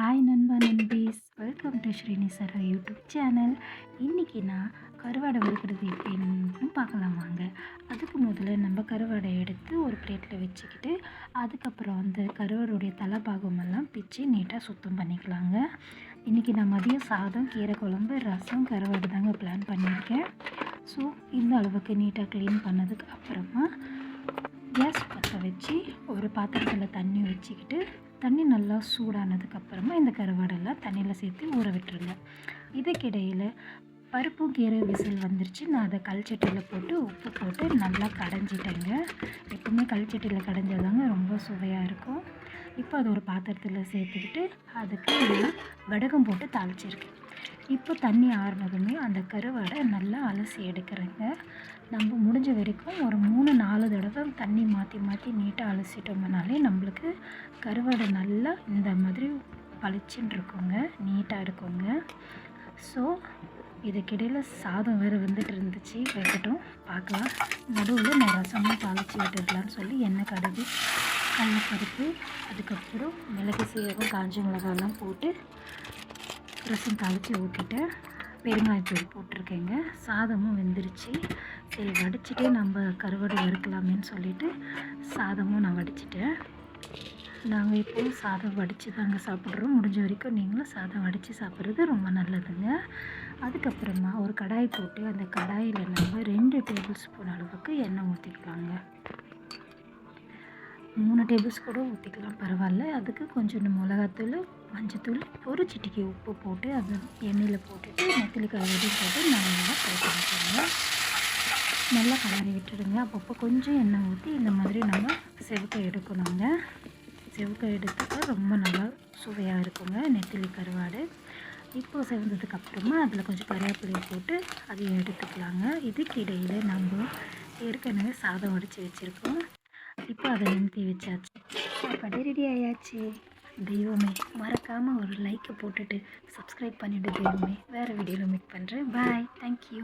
Hi நண்பா நண்பீஸ். Welcome to Srinisara YouTube channel. இன்றைக்கி நான் கருவாடை வறுக்கிறது எப்படின்னு பார்க்கலாம் வாங்க. அதுக்கு முதல்ல நம்ம கருவாடை எடுத்து ஒரு பிளேட்டில் வச்சுக்கிட்டு அதுக்கப்புறம் அந்த கருவாடுடைய தலைபாகமெல்லாம் பிச்சு நீட்டாக சுத்தம் பண்ணிக்கலாங்க. இன்றைக்கி நான் மதியம் சாதம் கீரை குழம்பு ரசம் கருவாடு தாங்க பிளான் பண்ணியிருக்கேன். ஸோ இந்த அளவுக்கு நீட்டாக க்ளீன் பண்ணதுக்கு அப்புறமா கேஸ் பற்ற வச்சு ஒரு பாத்திரத்தில் தண்ணி வச்சுக்கிட்டு தண்ணி நல்லா சூடானதுக்கப்புறமா இந்த கருவாடெல்லாம் தண்ணியில் சேர்த்து ஊற விட்டுருங்க. இதுக்கிடையில் பருப்பு கீரை விசில் வந்துருச்சு. நான் அதை கல்ச்சட்டியில் போட்டு உப்பு போட்டு நல்லா கடைஞ்சிட்டேங்க. எப்பவுமே கல்ச்சட்டியில் கடைஞ்சாதாங்க ரொம்ப சுவையாக இருக்கும். இப்போ அது ஒரு பாத்திரத்தில் சேர்த்துக்கிட்டு அதுக்கு நான் வடகம் போட்டு தாளிச்சிருக்கேன். இப்போ தண்ணி ஆறுனதுமே அந்த கருவாடை நல்லா அலசி எடுக்கிறேங்க. நம்ம முடிஞ்ச வரைக்கும் ஒரு மூணு நாலு தடவை தண்ணி மாற்றி மாற்றி நீட்டாக அலசிட்டோம்னாலே நம்மளுக்கு கருவாடு நல்லா இந்த மாதிரி பளிச்சுன்னு இருக்குங்க நீட்டாக இருக்குங்க. ஸோ இதுக்கிடையில் சாதம் வேறு வந்துட்டு இருந்துச்சு வைக்கட்டும். பார்க்கலாம். நடுவில் நான் ரசமும் தாளித்து விட்டுடலான்னு சொல்லி எண்ணெய் கடுகு கடலப்பருப்பு அதுக்கப்புறம் மிளகு சீரகம் காஞ்ச மிளகாலாம் போட்டு ரசம் தாளித்து ஊற்றிட்டேன் பெருங்காயத்தூள் போட்டிருக்கேங்க. சாதமும் வெந்துருச்சு. சரி வடிச்சிட்டே நம்ம கருவாடு வறுக்கலாமேன்னு சொல்லிட்டு சாதமும் நான் வடிச்சிட்டேன். நாங்கள் இப்போவும் சாதம் வடித்து தாங்க சாப்பிட்றோம். முடிஞ்ச வரைக்கும் நீங்களும் சாதம் வடித்து சாப்பிட்றது ரொம்ப நல்லதுங்க. அதுக்கப்புறமா ஒரு கடாய் போட்டு அந்த கடாயில் நம்ம ரெண்டு டேபிள் ஸ்பூன் அளவுக்கு எண்ணெய் ஊற்றிக்கலாங்க மூணு டேபிள்ஸ் கூட ஊற்றிக்கலாம் பரவாயில்ல. அதுக்கு கொஞ்சம் மிளகாத்தூள் மஞ்சத்தூள் ஒரு சிட்டிக்கு உப்பு போட்டு அது எண்ணெயில் போட்டுட்டு நெத்திலி கருவேடும் போட்டு நல்லா ஃப்ரை பண்ணிக்கோங்க நல்லா கலரி விட்டுடுங்க. அப்பப்போ கொஞ்சம் எண்ணெய் ஊற்றி இந்த மாதிரி நம்ம செவக்க எடுக்கணுங்க. செவக்க எடுத்துக்க ரொம்ப நல்லா சுவையாக இருக்குங்க நெத்திலி கருவாடு. இப்போது செவந்ததுக்கு அப்புறமா அதில் கொஞ்சம் கருவேப்பிலையை போட்டு அதையும் எடுத்துக்கலாங்க. இதுக்கு இடையில் நம்ம ஏற்கனவே சாதம் உடச்சி வச்சுருக்கோம். இப்போ அதை நிமித்தி வச்சாச்சு. சாப்பாடு ரெடி ஆயாச்சு. தெய்வமே மறக்காமல் ஒரு லைக்கை போட்டுட்டு சப்ஸ்கிரைப் பண்ணிவிட்டு தெய்வமே. வேறு வீடியோவில் மீட் பண்ணுறேன் பாய் தேங்க்யூ